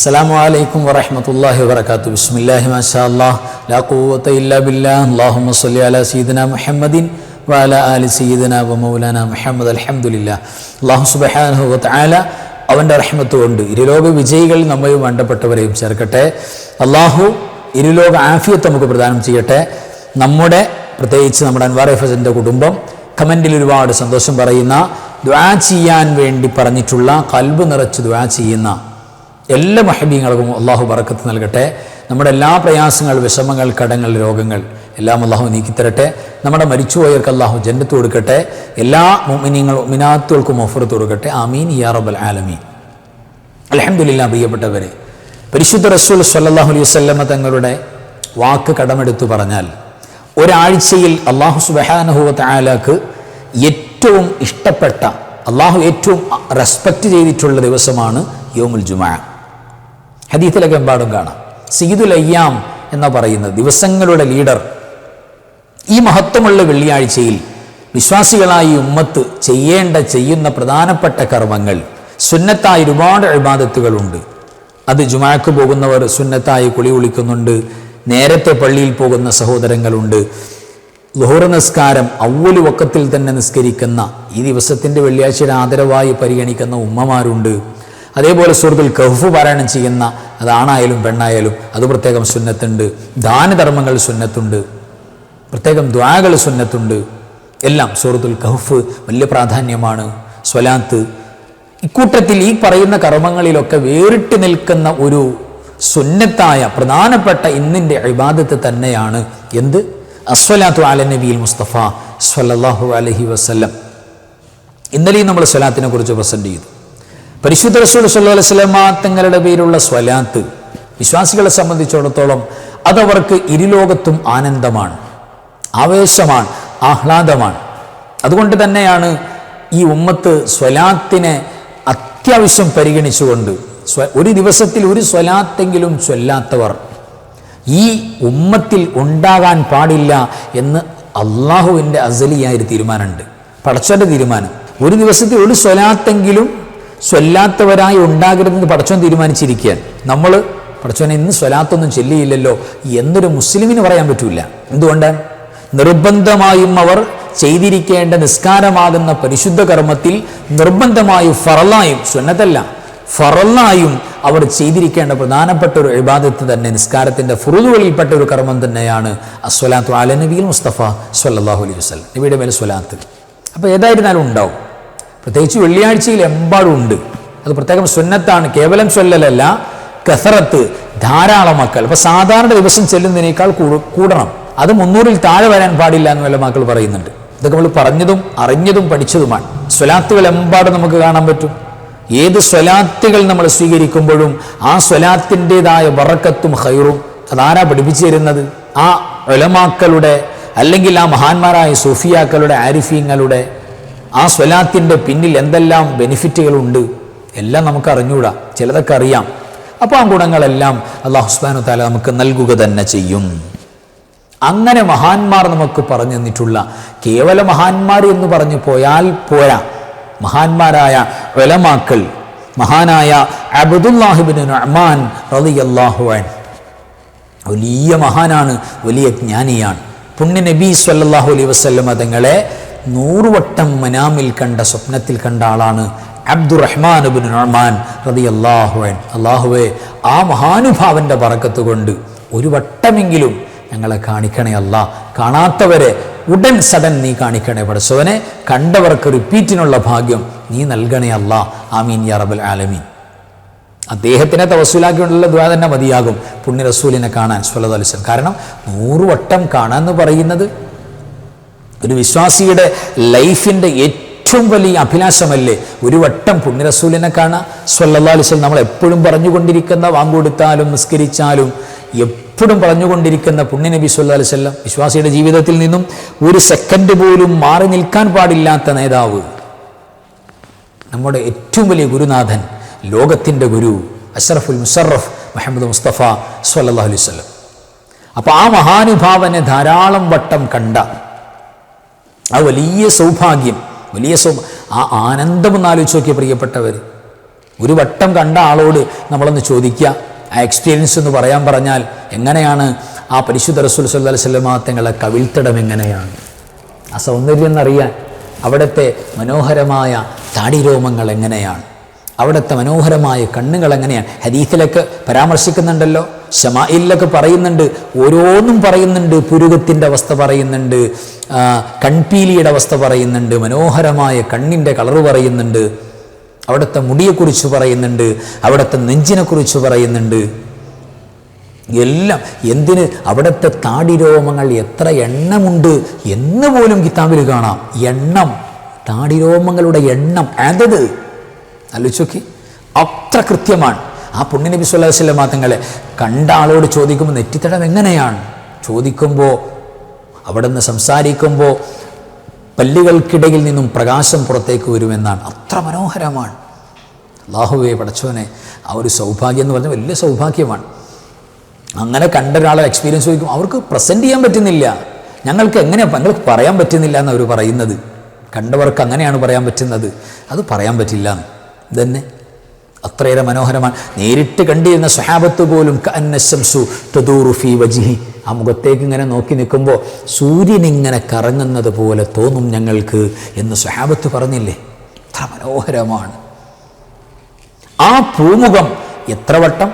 അസ്സാം അലൈക്കും വറഹമത്തല്ലാഹി വർക്കാത്തു ബിസ്മില്ലാഹി മാഷാ അല്ലാഹ് ലാ ഖുവത ഇല്ലാ ബില്ലാഹ് അല്ലാഹുമ്മ സ്വല്ലി അലാ സയ്യിദിന മുഹമ്മദിൻ വഅല ആലി സയ്യിദിന വ മൗലാന മുഹമ്മദ്. അൽഹംദുലില്ലാ. അല്ലാഹു സുബ്ഹാനഹു വ തആല അവന്റെ റഹ്മത്ത് കൊണ്ട് ഇരുലോക വിജയികൾ നമ്മയും വേണ്ടപ്പെട്ടവരെയും ചേർക്കട്ടെ. അള്ളാഹു ഇരുലോക ആഫിയത്ത് നമുക്ക് പ്രദാനം ചെയ്യട്ടെ. നമ്മുടെ പ്രത്യേകിച്ച് നമ്മുടെ അൻവാർ ഫസന്റെ കുടുംബം കമന്റിൽ ഒരുപാട് സന്തോഷം പറയുന്ന ദ്വാ ചെയ്യാൻ വേണ്ടി പറഞ്ഞിട്ടുള്ള കൽബ് നിറച്ച് ദ്വാ ചെയ്യുന്ന എല്ലാ മഹബീങ്ങൾക്കും അള്ളാഹു ബറക്കത്ത് നൽകട്ടെ. നമ്മുടെ എല്ലാ പ്രയാസങ്ങൾ വിഷമങ്ങൾ കടങ്ങൾ രോഗങ്ങൾ എല്ലാം അള്ളാഹു നീക്കിത്തരട്ടെ. നമ്മുടെ മരിച്ചുപോയവർക്ക് അള്ളാഹു ജന്നത്ത് കൊടുക്കട്ടെ. എല്ലാ മിനിങ്ങൾ മിനാത്തുകൾക്കും ഓഫറത്ത് കൊടുക്കട്ടെ. ആമീൻ. യാ റബ്ബൽ ആലമീൻ. അലഹമില്ല പ്രിയപ്പെട്ടവരെ പരിശുദ്ധ റസൂൽ സല്ലാഹു അലൈഹി വസല്ലമ തങ്ങളുടെ വാക്ക് കടമെടുത്തു പറഞ്ഞാൽ ഒരാഴ്ചയിൽ അള്ളാഹു സുബഹാനഹുവത്ത് ആലാക്ക് ഏറ്റവും ഇഷ്ടപ്പെട്ട അള്ളാഹു ഏറ്റവും റെസ്പെക്റ്റ് ചെയ്തിട്ടുള്ള ദിവസമാണ് യോമുൽ ജുമാ. ഹദീത്തിലൊക്കെ എമ്പാടും കാണാം. സീദുൽ അയ്യാം എന്ന പറയുന്നത് ദിവസങ്ങളുടെ ലീഡർ ഈ മഹത്വമുള്ള വെള്ളിയാഴ്ചയിൽ വിശ്വാസികളായി ഉമ്മത്ത് ചെയ്യേണ്ട ചെയ്യുന്ന പ്രധാനപ്പെട്ട കർമ്മങ്ങൾ സുന്നത്തായ ഒരുപാട് അഴിബാദത്തുകളുണ്ട് അത് ജുമാക്ക് പോകുന്നവർ സുന്നത്തായി കുളി കുളിക്കുന്നുണ്ട് നേരത്തെ പള്ളിയിൽ പോകുന്ന സഹോദരങ്ങളുണ്ട്. ലുഹുർ നിസ്കാരം അവലു വക്കത്തിൽ തന്നെ നിസ്കരിക്കുന്ന ഈ ദിവസത്തിന്റെ വെള്ളിയാഴ്ചയുടെ ആദരവായി പരിഗണിക്കുന്ന ഉമ്മമാരുണ്ട്. അതേപോലെ സുഹൃത്തുൽ കഹ്ഫ് പാരായണം ചെയ്യുന്ന അതാണായാലും പെണ്ണായാലും അത് പ്രത്യേകം സുന്നത്തുണ്ട്. ദാനധർമ്മങ്ങൾ സുന്നത്തുണ്ട്. പ്രത്യേകം ദ്വാകൾ സുന്നത്തുണ്ട്. എല്ലാം സുഹൃത്തുൽ കഹ്ഫ് വലിയ പ്രാധാന്യമാണ്. സ്വലാത്ത്. ഇക്കൂട്ടത്തിൽ ഈ പറയുന്ന കർമ്മങ്ങളിലൊക്കെ വേറിട്ട് നിൽക്കുന്ന ഒരു സുന്നത്തായ പ്രധാനപ്പെട്ട ഇന്നിന്റെ ഇബാദത്ത് തന്നെയാണ്. എന്ത്? അസ്വലാത്തു അല നബിയിൽ മുസ്തഫ സ്വല്ലല്ലാഹു അലഹി വസ്ല്ലം. ഇന്നലെയും നമ്മൾ സ്വലാത്തിനെ കുറിച്ച് പ്രസന്റ് ചെയ്തു. പരിശുദ്ധ റസൂൽ സല്ലു അലൈഹി സ്വലമ തങ്ങളുടെ പേരുള്ള സ്വലാത്ത് വിശ്വാസികളെ സംബന്ധിച്ചിടത്തോളം അതവർക്ക് ഇരുലോകത്തും ആനന്ദമാണ് ആവേശമാണ് ആഹ്ലാദമാണ്. അതുകൊണ്ട് തന്നെയാണ് ഈ ഉമ്മത്ത് സ്വലാത്തിനെ അത്യാവശ്യം പരിഗണിച്ചുകൊണ്ട് സ്വ ഒരു ദിവസത്തിൽ ഒരു സ്വലാത്തെങ്കിലും ചൊല്ലാത്തവർ ഈ ഉമ്മത്തിൽ ഉണ്ടാകാൻ പാടില്ല എന്ന് അള്ളാഹുവിന്റെ അസലിയായൊരു തീരുമാനമുണ്ട്. പടച്ചന്റെ തീരുമാനം. ഒരു ദിവസത്തിൽ ഒരു സ്വലാത്തെങ്കിലും സ്വല്ലാത്തവരായി ഉണ്ടാകരുതെന്ന് പടച്ചോൻ തീരുമാനിച്ചിരിക്കുകയാണ്. നമ്മൾ പടച്ചോനെ ഇന്ന് സ്വലാത്തൊന്നും ചെല്ലിയില്ലല്ലോ എന്നൊരു മുസ്ലിമിന് പറയാൻ പറ്റൂല. എന്തുകൊണ്ട്? നിർബന്ധമായും അവർ ചെയ്തിരിക്കേണ്ട നിസ്കാരമാകുന്ന പരിശുദ്ധ കർമ്മത്തിൽ നിർബന്ധമായും ഫറലായും സ്വന്നതല്ല ഫറലായും അവർ ചെയ്തിരിക്കേണ്ട പ്രധാനപ്പെട്ട ഒരു ഇബാദത്ത് തന്നെ നിസ്കാരത്തിന്റെ ഫുറുതുകളിൽപ്പെട്ട ഒരു കർമ്മം തന്നെയാണ് അസ്വലാത്തു അല മുസ്തഫ സല്ലാഹു അലൈഹി വസ്ലം നബിയുടെ മേലെ സ്വലാത്ത്. അപ്പോൾ ഏതായിരുന്നാലും ഉണ്ടാവും. പ്രത്യേകിച്ച് വെള്ളിയാഴ്ചയിൽ എമ്പാടുണ്ട് അത് പ്രത്യേകം സുന്നത്താണ്. കേവലം ചൊല്ലലല്ല കസറത്ത് ധാരാളം മക്കൾ. അപ്പോൾ സാധാരണ ദിവസം ചെല്ലുന്നതിനേക്കാൾ കൂടണം. അത് മുന്നൂറിൽ താഴെ വരാൻ പാടില്ല എന്ന് വല്ല മക്കൾ പറയുന്നുണ്ട്. ഇതൊക്കെ നമ്മൾ പറഞ്ഞതും അറിഞ്ഞതും പഠിച്ചതുമാണ്. സ്വലാത്തുകൾ എമ്പാടും നമുക്ക് കാണാൻ പറ്റും. ഏത് സ്വലാത്തുകൾ നമ്മൾ സ്വീകരിക്കുമ്പോഴും ആ സ്വലാത്തിന്റെതായ വറക്കത്തും ഹൈറും അതാരാ പഠിപ്പിച്ചു തരുന്നത്? ആ ഒലമാക്കളുടെ അല്ലെങ്കിൽ ആ മഹാന്മാരായ സൂഫിയാക്കളുടെ ആരിഫീങ്ങളുടെ ആ സ്വലാത്തിന്റെ പിന്നിൽ എന്തെല്ലാം ബെനിഫിറ്റുകളുണ്ട് എല്ലാം നമുക്ക് അറിഞ്ഞൂടാ ചിലതൊക്കെ അറിയാം. അപ്പോൾ ആ ഗുണങ്ങളെല്ലാം അള്ളാഹു ഹുസ്ബാനു താല നമുക്ക് നൽകുക തന്നെ ചെയ്യും. അങ്ങനെ മഹാന്മാർ നമുക്ക് പറഞ്ഞു തന്നിട്ടുള്ള കേവല മഹാന്മാർ എന്ന് പറഞ്ഞു പോയാൽ പോരാ. മഹാന്മാരായ വെലമാക്കൾ മഹാനായ അബുദുല്ലാഹിബിൻ റഹ്മാൻ റലി അൻ വലിയ മഹാനാണ് വലിയ ജ്ഞാനിയാണ്. പുണ്യ നബി സല്ലാഹു അലൈഹി വസല്ലം തങ്ങളെ നൂറുവട്ടം മനാമിൽ കണ്ട സ്വപ്നത്തിൽ കണ്ട ആളാണ് അബ്ദുറഹ്മാൻ അബിൻ റഹ്മാൻ റതി അള്ളാഹുവൻ അള്ളാഹുവെ ആ മഹാനുഭാവന്റെ പറക്കത്ത് കൊണ്ട് ഒരു വട്ടമെങ്കിലും ഞങ്ങളെ കാണിക്കണേ അല്ല. കാണാത്തവരെ ഉടൻ സഡൻ നീ കാണിക്കണേ പഠിച്ചവനെ കണ്ടവർക്ക് റിപ്പീറ്റിനുള്ള ഭാഗ്യം നീ നൽകണേ അല്ല. ആമീൻ യാ റബൽ ആലമീൻ. അദ്ദേഹത്തിനെ തവസൂലാക്കിയുള്ള ദ്വാ തന്നെ മതിയാകും. പുണ്യ റസൂലിനെ കാണാൻ സ്വലതലിസൻ കാരണം നൂറുവട്ടം കാണാമെന്ന് പറയുന്നത് ഒരു വിശ്വാസിയുടെ ലൈഫിന്റെ ഏറ്റവും വലിയ അഭിലാഷമല്ലേ? ഒരു വട്ടം പുണ്യറസൂലിനെ കാണാം. സ്വല്ലാ അലിസ്വൽ നമ്മൾ എപ്പോഴും പറഞ്ഞുകൊണ്ടിരിക്കുന്ന വാങ്കൊടുത്താലും നിസ്കരിച്ചാലും എപ്പോഴും പറഞ്ഞുകൊണ്ടിരിക്കുന്ന പുണ്യനബി സല്ലാ അലിസ്വല്ലം വിശ്വാസിയുടെ ജീവിതത്തിൽ നിന്നും ഒരു സെക്കൻഡ് പോലും മാറി നിൽക്കാൻ പാടില്ലാത്ത നേതാവ്. നമ്മുടെ ഏറ്റവും വലിയ ഗുരുനാഥൻ ലോകത്തിന്റെ ഗുരു അഷറഫുൽ മുസറഫ് മുഹമ്മദ് മുസ്തഫ സല്ലാ അലൈവല്ലം അപ്പോൾ ആ മഹാനുഭാവനെ ധാരാളം വട്ടം കണ്ട ആ വലിയ സൗഭാഗ്യം വലിയ സൗ ആ ആനന്ദം ഒന്ന് ആലോചിച്ച് നോക്കിയ പ്രിയപ്പെട്ടവർ ഒരു വട്ടം കണ്ട ആളോട് നമ്മളൊന്ന് ചോദിക്കുക ആ എക്സ്പീരിയൻസ് എന്ന് പറയാൻ പറഞ്ഞാൽ എങ്ങനെയാണ് ആ പരിശുദ്ധ റസൂൽ സല്ലാ സ്വലമാങ്ങളെ കവിൽത്തടം എങ്ങനെയാണ്? ആ സൗന്ദര്യം എന്നറിയാൻ അവിടുത്തെ മനോഹരമായ താടിരോമങ്ങൾ എങ്ങനെയാണ്? അവിടുത്തെ മനോഹരമായ കണ്ണുകൾ എങ്ങനെയാണ് ഹദീഫിലൊക്കെ പരാമർശിക്കുന്നുണ്ടല്ലോ. ഷമായിലൊക്കെ പറയുന്നുണ്ട്. ഓരോന്നും പറയുന്നുണ്ട്. പുരുകത്തിന്റെ അവസ്ഥ പറയുന്നുണ്ട്. കൺപീലിയുടെ അവസ്ഥ പറയുന്നുണ്ട്. മനോഹരമായ കണ്ണിന്റെ കളർ പറയുന്നുണ്ട്. അവിടുത്തെ മുടിയെക്കുറിച്ച് പറയുന്നുണ്ട്. അവിടുത്തെ നെഞ്ചിനെക്കുറിച്ച് പറയുന്നുണ്ട്. എല്ലാം എന്തിന് അവിടുത്തെ താടിരോമങ്ങൾ എത്ര എണ്ണമുണ്ട് എന്ന് പോലും കിതാബിൽ കാണാം. എണ്ണം. താടിരോമങ്ങളുടെ എണ്ണം. അതത്. ആലോചിച്ചോക്കി. അത്ര കൃത്യമാണ്. ആ പുണ്യനബി സ്വല്ലല്ലാഹു അലൈഹി വസല്ലം തങ്ങളെ കണ്ട ആളോട് ചോദിക്കുമ്പോൾ നെറ്റിത്തടം എങ്ങനെയാണ്? ചോദിക്കുമ്പോൾ അവിടെ നിന്ന് സംസാരിക്കുമ്പോൾ പല്ലുകൾക്കിടയിൽ നിന്നും പ്രകാശം പുറത്തേക്ക് വരുമെന്നാണ്. അത്ര മനോഹരമാണ്. അള്ളാഹുവെ പടച്ചവനെ ആ ഒരു സൗഭാഗ്യം എന്ന് പറഞ്ഞാൽ വലിയ സൗഭാഗ്യമാണ്. അങ്ങനെ കണ്ട ഒരാളെ എക്സ്പീരിയൻസ് ചോദിക്കും അവർക്ക് പ്രസന്റ് ചെയ്യാൻ പറ്റുന്നില്ല. ഞങ്ങൾക്ക് എങ്ങനെ ഞങ്ങൾക്ക് പറയാൻ പറ്റുന്നില്ല എന്ന് പറയുന്നത്. കണ്ടവർക്ക് അങ്ങനെയാണ് പറയാൻ പറ്റുന്നത്. അത് പറയാൻ പറ്റില്ല എന്ന്. ഇതന്നെ അത്രയേറെ മനോഹരമാണ്. നേരിട്ട് കണ്ടിരുന്ന സ്വഹാബത്ത് പോലും വജിഹി. ആ മുഖത്തേക്ക് ഇങ്ങനെ നോക്കി നിൽക്കുമ്പോൾ സൂര്യൻ ഇങ്ങനെ കറങ്ങുന്നത് പോലെ തോന്നും ഞങ്ങൾക്ക് എന്ന് സ്വഹാബത്ത് പറഞ്ഞില്ലേ? അത്ര മനോഹരമാണ്. ആ പൂമുഖം എത്ര വട്ടം?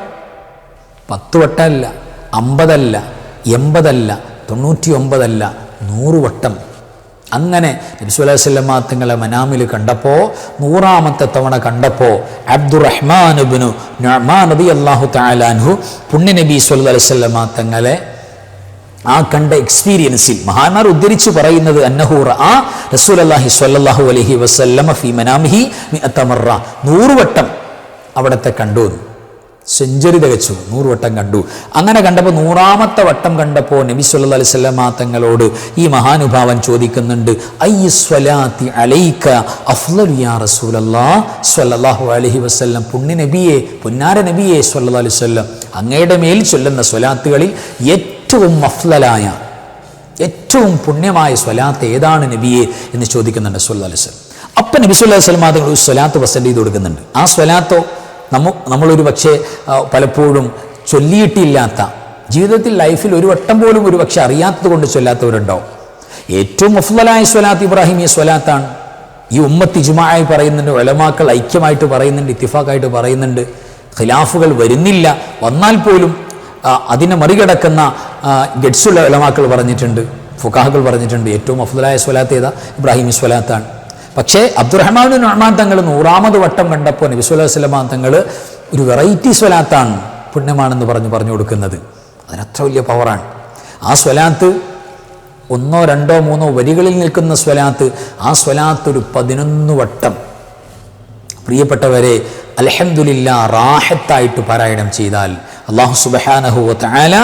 പത്ത് വട്ടമല്ല അമ്പതല്ല എൺപതല്ല തൊണ്ണൂറ്റി ഒമ്പതല്ല നൂറ് വട്ടം. അങ്ങനെ നബിസ്വല്ലാസ്ലമ തങ്ങളെ മനാമിൽ കണ്ടപ്പോൾ നൂറാമത്തെ തവണ കണ്ടപ്പോൾ അബ്ദുറഹ്മാനുബിനു നഅ്മാൻ നബി അള്ളാഹു താലാൻഹു പുണ്യ നബി തങ്ങളെ ആ കണ്ട എക്സ്പീരിയൻസിൽ മഹാന്മാർ ഉദ്ധരിച്ചു പറയുന്നത് അന്നഹൂറ ആ റസൂൽ അള്ളാഹി സ്വല്ലല്ലാഹു അലൈഹി വസല്ലമ ഫി മനാമിഹി മിഅത്തമറ നൂറ് വട്ടം അവിടത്തെ കണ്ടു. സെഞ്ചുറി തികച്ചു. നൂറ് വട്ടം കണ്ടു. അങ്ങനെ കണ്ടപ്പോൾ നൂറാമത്തെ വട്ടം കണ്ടപ്പോൾ നബി സല്ല അലൈഹി വസല്ലമ തങ്ങളോട് ഈ മഹാനുഭാവൻ ചോദിക്കുന്നുണ്ട് അയ്യ സ്വലാത്തി അലൈക അഫ്ളലു യാ റസൂലല്ലാഹ് സ്വല്ലല്ലാഹു അലൈഹി വസല്ലം പുണ്യ നബിയെ പുന്നാര നബിയെ സ്വല്ലല്ലാഹു അലിസ്വല്ലം അങ്ങയുടെ മേൽ ചൊല്ലുന്ന സ്വലാത്തുകളിൽ ഏറ്റവും അഫ്ലലായ ഏറ്റവും പുണ്യമായ സ്വലാത്ത് ഏതാണ് നബിയെ എന്ന് ചോദിക്കുന്നുണ്ട് സുല്ലാ അലൈഹി വസല്ലം. അപ്പം നബി സുല്ലാ സ്വലമാ തങ്ങൾ സ്വലാത്ത് പ്രസന്റ് ചെയ്ത് കൊടുക്കുന്നുണ്ട്. ആ സ്വലാത്തോ നമ്മ നമ്മളൊരു പക്ഷേ പലപ്പോഴും ചൊല്ലിയിട്ടില്ലാത്ത ജീവിതത്തിൽ ലൈഫിൽ ഒരു വട്ടം പോലും ഒരു പക്ഷെ അറിയാത്തത് കൊണ്ട് ചൊല്ലാത്തവരുണ്ടാവും ഏറ്റവും മുഫ്ലായ സ്വലാത്ത് ഇബ്രാഹിം ഈ സ്വലാത്താണ്. ഈ ഉമ്മത്ത് ഇജുമായി പറയുന്നുണ്ട് ഒലമാക്കൾ ഐക്യമായിട്ട് പറയുന്നുണ്ട് ഇത്തിഫാക്കായിട്ട് പറയുന്നുണ്ട്. ഖിലാഫുകൾ വരുന്നില്ല. വന്നാൽ പോലും അതിനെ മറികടക്കുന്ന ഗഡ്സുള്ള ഒലമാക്കൾ പറഞ്ഞിട്ടുണ്ട് ഫുക്കാഹുകൾ പറഞ്ഞിട്ടുണ്ട്. ഏറ്റവും അഫ്ദലായ സ്വലാത്ത് ഏതാ? ഇബ്രാഹിം സ്വലാത്താണ്. പക്ഷേ അബ്ദുറഹ്മാൻ നൊഹ്മാൻ തങ്ങൾ നൂറാമത് വട്ടം കണ്ടപ്പോൾ നബി സ്വലാഹു വസ്ലമാൻ തങ്ങൾ ഒരു വെറൈറ്റി സ്വലാത്താണ് പുണ്യമാണെന്ന് പറഞ്ഞു പറഞ്ഞു കൊടുക്കുന്നത്. അതിനത്ര വലിയ പവറാണ് ആ സ്വലാത്ത് ഒന്നോ രണ്ടോ മൂന്നോ വരികളിൽ നിൽക്കുന്ന സ്വലാത്ത് ആ സ്വലാത്ത് ഒരു പതിനൊന്ന് വട്ടം. പ്രിയപ്പെട്ടവരെ അലഹമുല്ല റാഹത്തായിട്ട് പാരായണം ചെയ്താൽ അള്ളാഹു സുബഹാനഹു താല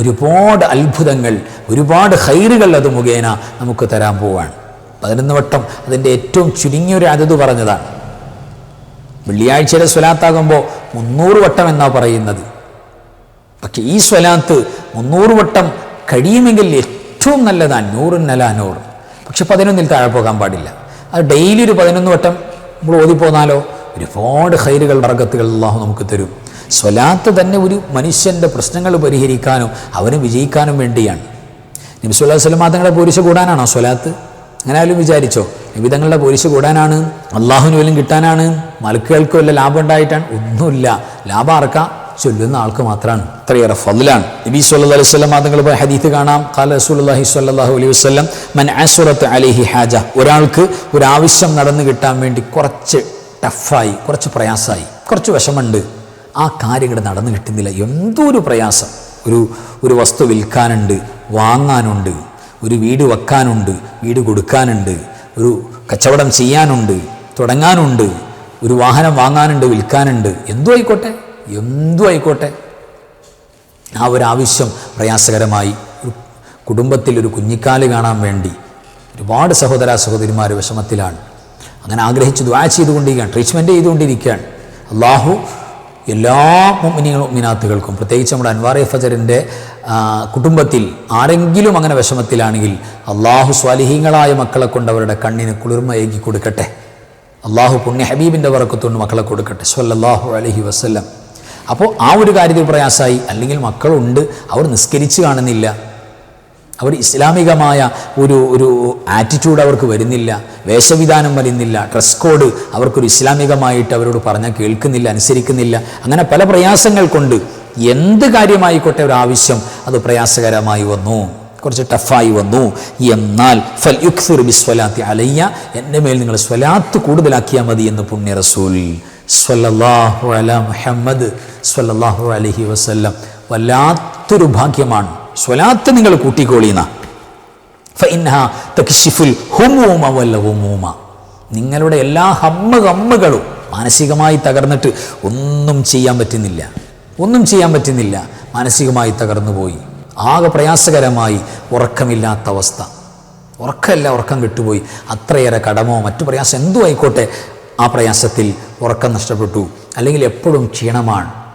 ഒരുപാട് അത്ഭുതങ്ങൾ ഒരുപാട് ഹൈറുകൾ അത് മുഖേന നമുക്ക് തരാൻ പോവാണ്. പതിനൊന്ന് വട്ടം അതിന്റെ ഏറ്റവും ചുരുങ്ങിയൊരു അതത് പറഞ്ഞതാണ്. വെള്ളിയാഴ്ചയിലെ സ്വലാത്താകുമ്പോൾ മുന്നൂറ് വട്ടം എന്നാണ് പറയുന്നത്. പക്ഷെ ഈ സ്വലാത്ത് മുന്നൂറ് വട്ടം കഴിയുമെങ്കിൽ ഏറ്റവും നല്ലതാണ് നൂറിൻ നല നൂറ് പക്ഷെ പതിനൊന്നിൽ താഴെ പോകാൻ പാടില്ല. അത് ഡെയിലി ഒരു പതിനൊന്ന് വട്ടം നമ്മൾ ഓതിപ്പോന്നാലോ ഒരുപാട് ഹൈറുകൾ വർഗത്തുകൾ അള്ളാഹു നമുക്ക് തരും. സ്വലാത്ത് തന്നെ ഒരു മനുഷ്യന്റെ പ്രശ്നങ്ങൾ പരിഹരിക്കാനും അവന് വിജയിക്കാനും വേണ്ടിയാണ്. നബി സ്വലാത്തങ്ങളെ പോലീസ് തങ്ങളെ പോരിശ കൂടാനാണോ സ്വലാത്ത്? അങ്ങനെ ആയാലും വിചാരിച്ചോ നിബിതങ്ങളുടെ പോരിശ കൂടാനാണ് അള്ളാഹുവിന് വല്ലതും കിട്ടാനാണ് മലക്കുകൾക്ക് വല്ല ലാഭം ഉണ്ടായിട്ടാണ് ഒന്നുമില്ല. ലാഭം ആർക്കാം? ചൊല്ലുന്ന ആൾക്ക് മാത്രമാണ് അത്രയേറെ ഫضലാണ് നബി സല്ലല്ലാഹു അലൈഹി വസല്ലം തങ്ങൾ പോയ ഹദീത്ത് കാണാം. ഖാല റസൂലുള്ളാഹി സ്വല്ലല്ലാഹു അലൈഹി വസ്ലം മൻ അസുറത്ത് അലിഹി ഹാജ. ഒരാൾക്ക് ഒരു ആവശ്യം നടന്നു കിട്ടാൻ വേണ്ടി കുറച്ച് ടഫായി കുറച്ച് പ്രയാസമായി കുറച്ച് വിഷമുണ്ട് ആ കാര്യം ഇവിടെ നടന്നു കിട്ടുന്നില്ല. എന്തോ ഒരു പ്രയാസം. ഒരു ഒരു വസ്തു വിൽക്കാനുണ്ട് വാങ്ങാനുണ്ട്. ഒരു വീട് വെക്കാനുണ്ട് വീട് കൊടുക്കാനുണ്ട് ഒരു കച്ചവടം ചെയ്യാനുണ്ട് തുടങ്ങാനുണ്ട് ഒരു വാഹനം വാങ്ങാനുണ്ട് വിൽക്കാനുണ്ട്. എന്തു ആയിക്കോട്ടെ? എന്തു ആയിക്കോട്ടെ? ആ ഒരു ആവശ്യം പ്രയാസകരമായി. ഒരു കുടുംബത്തിൽ ഒരു കുഞ്ഞിക്കാൽ കാണാൻ വേണ്ടി ഒരുപാട് സഹോദര സഹോദരിമാർ വിഷമത്തിലാണ്. അങ്ങനെ ആഗ്രഹിച്ച് ദ്വാ ചെയ്തുകൊണ്ടിരിക്കുകയാണ് ട്രീറ്റ്മെന്റ് ചെയ്തുകൊണ്ടിരിക്കുകയാണ്. അള്ളാഹു എല്ലാ മുമ്മിനികളും മിനാത്തുകൾക്കും പ്രത്യേകിച്ച് നമ്മുടെ അൻവാറെ ഫജറിന്റെ കുടുംബത്തിൽ ആരെങ്കിലും അങ്ങനെ വിഷമത്തിലാണെങ്കിൽ അള്ളാഹു സ്വാലിഹീങ്ങളായ മക്കളെ കൊണ്ട് അവരുടെ കണ്ണിന് ഏകി കൊടുക്കട്ടെ. അള്ളാഹു പുണ്യ ഹബീബിന്റെ വറക്കത്തുകൊണ്ട് മക്കളെ കൊടുക്കട്ടെ. സ്വല്ലല്ലാഹു അലഹി വസല്ലം. അപ്പോൾ ആ ഒരു കാര്യത്തിൽ പ്രയാസമായി അല്ലെങ്കിൽ മക്കളുണ്ട് അവർ നിസ്കരിച്ച് കാണുന്നില്ല. അവർ ഇസ്ലാമികമായ ഒരു ഒരു ആറ്റിറ്റ്യൂഡ് അവർക്ക് വരുന്നില്ല വേഷവിധാനം വരുന്നില്ല ഡ്രസ് കോഡ് അവർക്കൊരു ഇസ്ലാമികമായിട്ട് അവരോട് പറഞ്ഞാൽ കേൾക്കുന്നില്ല അനുസരിക്കുന്നില്ല അങ്ങനെ പല പ്രയാസങ്ങൾ കൊണ്ട് എന്ത് കാര്യമായിക്കോട്ടെ ഒരു ആവശ്യം അത് പ്രയാസകരമായി വന്നു കുറച്ച് ടഫായി വന്നു. എന്നാൽ ഫൽ യുക്സിർ ബിസ്വലാത്തി അലയ്യ എന്റെ മേൽ നിങ്ങൾ സ്വലാത്ത് കൂടുതലാക്കിയാൽ മതി എന്ന് പുണ്യ റസൂൽ സ്വല്ലല്ലാഹു അല മുഹമ്മദ് അലഹി അലൈഹി വസല്ലം വല്ലാത്തൊരു ഭാഗ്യമാണ്. സ്വലാത്ത് നിങ്ങൾ കൂട്ടിക്കോളീന നിങ്ങളുടെ എല്ലാ ഹമ്മ ഹമ്മകളും മാനസികമായി തകർന്നിട്ട് ഒന്നും ചെയ്യാൻ പറ്റുന്നില്ല. ഒന്നും ചെയ്യാൻ പറ്റുന്നില്ല. മാനസികമായി തകർന്നു പോയി ആകെ പ്രയാസകരമായി ഉറക്കമില്ലാത്ത അവസ്ഥ. ഉറക്കമല്ല ഉറക്കം കിട്ടുപോയി അത്രയേറെ കടമോ മറ്റു പ്രയാസം എന്തു ആയിക്കോട്ടെ ആ പ്രയാസത്തിൽ ഉറക്കം നഷ്ടപ്പെട്ടു. അല്ലെങ്കിൽ എപ്പോഴും ക്ഷീണമാണ്.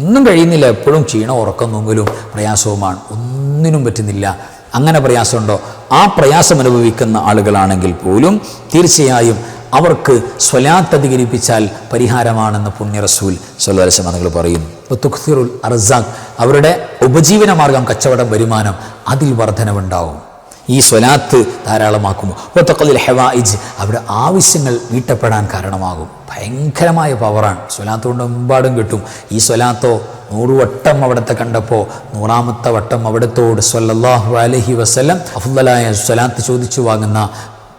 ഒന്നും കഴിയുന്നില്ല. എപ്പോഴും ക്ഷീണം ഉറക്കം നോങ്ങലും പ്രയാസവുമാണ്. ഒന്നിനും പറ്റുന്നില്ല. അങ്ങനെ പ്രയാസമുണ്ടോ? ആ പ്രയാസം അനുഭവിക്കുന്ന ആളുകളാണെങ്കിൽ പോലും തീർച്ചയായും അവർക്ക് സ്വലാത്ത് അധികരിപ്പിച്ചാൽ പരിഹാരമാണെന്ന് പുണ്യ റസൂൽ സ്വലാസം അതുകൾ പറയും. തുഖ്തിറുൽ അർസാഖ് അവരുടെ ഉപജീവന മാർഗം കച്ചവടം വരുമാനം അതിൽ വർധനവുണ്ടാവും. ഈ സ്വലാത്ത് ധാരാളമാക്കും ഒത്തക്കലിൽ ഹെവായിജ് അവിടെ ആവശ്യങ്ങൾ വീട്ടപ്പെടാൻ കാരണമാകും. ഭയങ്കരമായ പവറാണ്. സ്വലാത്ത് കൊണ്ട് എമ്പാടും കിട്ടും. ഈ സ്വലാത്തോ നൂറ് വട്ടം അവിടുത്തെ കണ്ടപ്പോൾ നൂറാമത്തെ വട്ടം അവിടത്തോട് സ്വല്ലാഹു അലഹി വസ്ലം അഫുദലായ സ്വലാത്ത് ചോദിച്ചു വാങ്ങുന്ന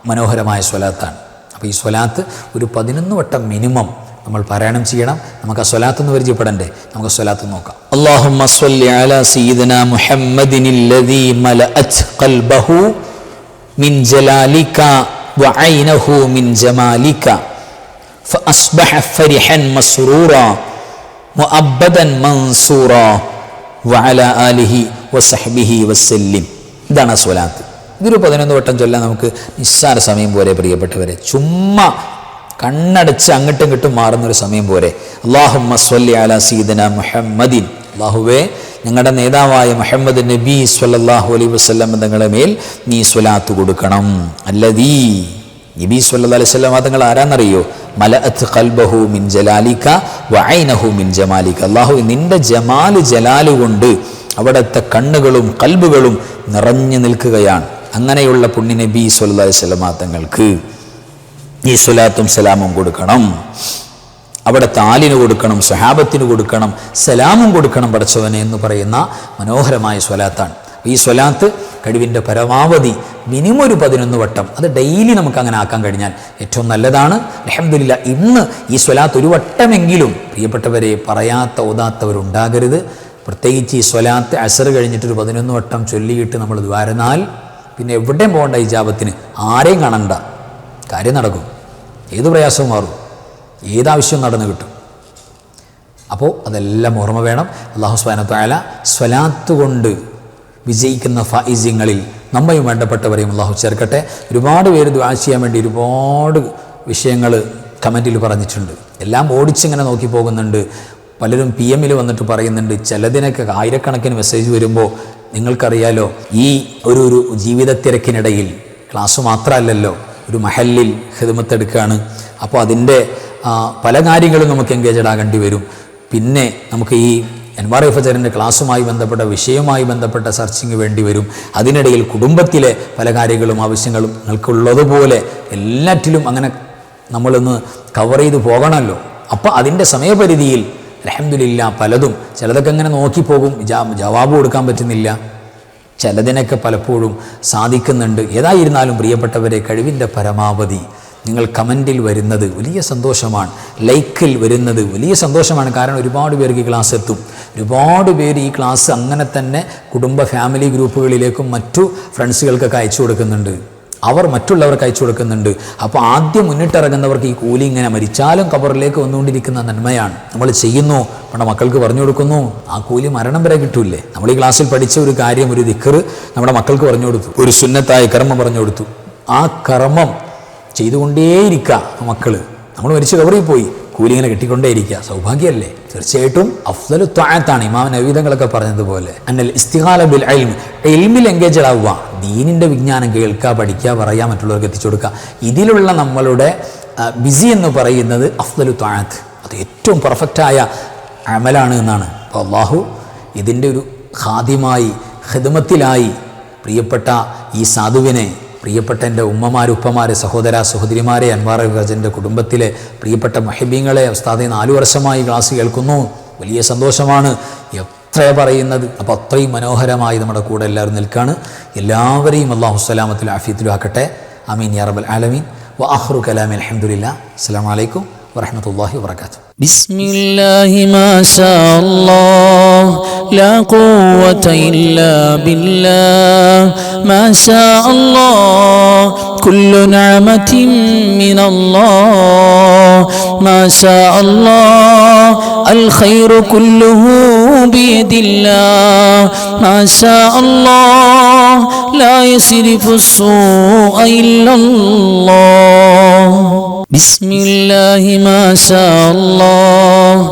മനോഹരമായ സ്വലാത്താണ്. അപ്പോൾ ഈ സ്വലാത്ത് ഒരു പതിനൊന്ന് വട്ടം മിനിമം നമ്മൾ പാരായണം ചെയ്യണം നമുക്ക് ആ സ്വലാത്ത് ഒന്ന് പരിചയപ്പെടണ്ടേ നമുക്ക് ആ സ്വലാത്ത് നോക്കാം അല്ലാഹുമ്മ സ്വല്ലി അലാ സയ്യിദന മുഹമ്മദിൻ الذي ملأت قلبه من جلالك وعينه من جمالك فأصبح فرحا مسرورا مؤبدا منصورا وعلى آله وصحبه وسلم ഇതാണ് ആ സ്വലാത്ത് ഇതൊരു പതിനൊന്ന് വട്ടം ചൊല്ലാൻ നമുക്ക് നിസ്സാര സമയം പോരെ പ്രിയപ്പെട്ടവരെ ചുമ്മാ കണ്ണടച്ച് അങ്ങോട്ടും ഇങ്ങോട്ടും മാറുന്ന ഒരു സമയം പോലെ അള്ളാഹുമ്മ സ്വല്ലി അല സീദന മുഹമ്മദിൻ. അള്ളാഹുവേ ഞങ്ങളുടെ നേതാവായ മുഹമ്മദ് നബി സ്വല്ലാഹു അലൈ വസ്ലം തങ്ങളെ മേൽ നീ സ്വലാത്ത് കൊടുക്കണം. അല്ലതീ നബി സ്വല്ലാ അലൈഹി വസല്ലം തങ്ങൾ ആരാന്നറിയോ? മലഅത്ത് ഖൽബഹു മിൻ ജലാലിക്ക വൈനഹു മിൻ ജമാലിക്ക അള്ളാഹു നിന്റെ ജമാൽ ജലാൽ കൊണ്ട് അവിടുത്തെ കണ്ണുകളും കൽബുകളും നിറഞ്ഞു നിൽക്കുകയാണ്. അങ്ങനെയുള്ള പുണ്യ നബി സ്വല്ലാ അലൈഹി സ്വലമാ തങ്ങൾക്ക്. ഈ സ്വലാത്തും സലാമും കൊടുക്കണം. അവിടെ താലിന് കൊടുക്കണം സ്വഹാബത്തിന് കൊടുക്കണം സലാമും കൊടുക്കണം പഠിച്ചവനെ എന്ന് പറയുന്ന മനോഹരമായ സ്വലാത്താണ്. ഈ സ്വലാത്ത് കഴിവിന്റെ പരമാവധി മിനിമം ഒരു പതിനൊന്ന് വട്ടം അത് ഡെയിലി നമുക്ക് അങ്ങനെ ആക്കാൻ കഴിഞ്ഞാൽ ഏറ്റവും നല്ലതാണ്. അലഹമില്ല ഇന്ന് ഈ സ്വലാത്ത് ഒരു വട്ടമെങ്കിലും പ്രിയപ്പെട്ടവരെ പറയാത്ത ഓതാത്തവരുണ്ടാകരുത്. പ്രത്യേകിച്ച് ഈ സ്വലാത്ത് അസർ കഴിഞ്ഞിട്ടൊരു പതിനൊന്ന് വട്ടം ചൊല്ലിയിട്ട് നമ്മൾ ദ്വാരനാൽ പിന്നെ എവിടെയും പോകേണ്ട ഈ ജാപത്തിന് ആരെയും കാണണ്ട. കാര്യം നടക്കും. ഏത് പ്രയാസവും മാറും. ഏതാവശ്യവും നടന്നു കിട്ടും. അപ്പോൾ അതെല്ലാം ഓർമ്മ വേണം. അള്ളാഹു സ്വാനത്തായാല സ്വലാത്ത് കൊണ്ട് വിജയിക്കുന്ന ഫൈസ്യങ്ങളിൽ നമ്മയും വേണ്ടപ്പെട്ടവരെയും അള്ളാഹു ചേർക്കട്ടെ. ഒരുപാട് പേര് ദ്വാ ചെയ്യാൻ വേണ്ടി ഒരുപാട് വിഷയങ്ങൾ കമന്റിൽ പറഞ്ഞിട്ടുണ്ട്. എല്ലാം ഓടിച്ചിങ്ങനെ നോക്കി പോകുന്നുണ്ട്. പലരും പി എമ്മിൽ വന്നിട്ട് പറയുന്നുണ്ട്. ചിലതിനൊക്കെ ആയിരക്കണക്കിന് മെസ്സേജ് വരുമ്പോൾ നിങ്ങൾക്കറിയാലോ ഈ ഒരു ഒരു ജീവിത തിരക്കിനിടയിൽ ക്ലാസ് മാത്രമല്ലല്ലോ. ഒരു മഹലിൽ ഹിദമത്തെടുക്കുകയാണ് അപ്പോൾ അതിന്റെ പല കാര്യങ്ങളും നമുക്ക് എൻഗേജഡ് ആകേണ്ടി വരും. പിന്നെ നമുക്ക് ഈ എൻവാർ ഫജറിന്റെ ക്ലാസ്സുമായി ബന്ധപ്പെട്ട വിഷയവുമായി ബന്ധപ്പെട്ട സെർച്ചിങ് വേണ്ടി വരും. അതിനിടയിൽ കുടുംബത്തിലെ പല കാര്യങ്ങളും ആവശ്യങ്ങളും നിങ്ങൾക്കുള്ളതുപോലെ എല്ലാറ്റിലും അങ്ങനെ നമ്മളൊന്ന് കവർ ചെയ്ത് പോകണമല്ലോ. അപ്പോൾ അതിന്റെ സമയപരിധിയിൽ അലഹമില്ല പലതും ചിലതൊക്കെ അങ്ങനെ നോക്കിപ്പോകും. ജവാബ് കൊടുക്കാൻ പറ്റുന്നില്ല. ചിലതിനൊക്കെ പലപ്പോഴും സാധിക്കുന്നുണ്ട്. ഏതായിരുന്നാലും പ്രിയപ്പെട്ടവരെ കഴിവിന്റെ പരമാവധി നിങ്ങൾ കമന്റിൽ വരുന്നത് വലിയ സന്തോഷമാണ്. ലൈക്കിൽ വരുന്നത് വലിയ സന്തോഷമാണ്. കാരണം ഒരുപാട് പേർക്ക് ഈ ക്ലാസ് എത്തും. ഒരുപാട് പേര് ഈ ക്ലാസ് അങ്ങനെ തന്നെ കുടുംബ ഫാമിലി ഗ്രൂപ്പുകളിലേക്കും മറ്റു ഫ്രണ്ട്സുകൾക്കൊക്കെ അയച്ചു കൊടുക്കുന്നുണ്ട്. അവർ മറ്റുള്ളവർക്ക് അയച്ചു കൊടുക്കുന്നുണ്ട്. അപ്പോൾ ആദ്യം മുന്നിട്ടിറങ്ങുന്നവർക്ക് ഈ കൂലി ഇങ്ങനെ മരിച്ചാലും കബറിലേക്ക് വന്നുകൊണ്ടിരിക്കുന്ന നന്മയാണ്. നമ്മൾ ചെയ്യുന്നു നമ്മുടെ മക്കൾക്ക് പറഞ്ഞു കൊടുക്കുന്നു ആ കൂലി മരണം വരെ കിട്ടൂലേ നമ്മൾ ഈ ക്ലാസ്സിൽ പഠിച്ച ഒരു കാര്യം ഒരു ദിക്കറ് നമ്മുടെ മക്കൾക്ക് പറഞ്ഞു കൊടുത്തു. ഒരു സുന്നത്തായ കർമ്മം പറഞ്ഞു കൊടുത്തു. ആ കർമ്മം ചെയ്തുകൊണ്ടേയിരിക്കുക മക്കൾ നമ്മൾ മരിച്ച് കബറിൽ പോയി. കൂലി ഇങ്ങനെ കിട്ടിക്കൊണ്ടേയിരിക്കുക. സൗഭാഗ്യമല്ലേ? തീർച്ചയായിട്ടും അഫ്സലു താഴത്താണ് ഇമാം നവീതങ്ങളൊക്കെ പറഞ്ഞതുപോലെ. അന്നൽ ഇസ്തിഹാല ബിൽ എൽമിൽ എൻഗേജഡ് ആവുക. ദീനിന്റെ വിജ്ഞാനം കേൾക്കുക പഠിക്കുക പറയുക മറ്റുള്ളവർക്ക് എത്തിച്ചു കൊടുക്കുക ഇതിലുള്ള നമ്മളുടെ ബിസി എന്ന് പറയുന്നത് അഫ്സലു താഴത്ത് അത് ഏറ്റവും പെർഫെക്റ്റായ അമലാണ് എന്നാണ്. അപ്പോൾ അള്ളാഹു ഇതിന്റെ ഒരു ഖാദ്യമായി ഹിദമത്തിലായി പ്രിയപ്പെട്ട ഈ സാധുവിനെ പ്രിയപ്പെട്ട എന്റെ ഉമ്മമാർ ഉപ്പമാർ സഹോദര സഹോദരിമാരെ അൻവാർ ഗജന്റെ കുടുംബത്തിലെ പ്രിയപ്പെട്ട മഹിബീങ്ങളെ ഉസ്താദെ നാലു വർഷമായി ക്ലാസ് കേൾക്കുന്നു. വലിയ സന്തോഷമാണ്. എത്ര പറയുന്നത്. അപ്പോൾ അത്രയും മനോഹരമായി നമ്മുടെ കൂടെ എല്ലാവരും നിൽക്കുകയാണ് എല്ലാവരെയും അള്ളാഹു സലാമത്തിലും ആഫിയത്തിലും ആക്കട്ടെ അമീൻ യാറബൽ ആലമീൻ. വ അഹ്റു കലാമി അലഹമുല്ല അസ്സാം വലൈക്കും വരഹമുല്ലാഹി വാത്തു بسم الله ما شاء الله. لا قوة إلا بالله. ما شاء الله. كل نعمة من الله. ما شاء الله. الخير كله بيد الله. ما شاء الله. لا يصرف السوء إلا الله. بسم الله ما شاء الله.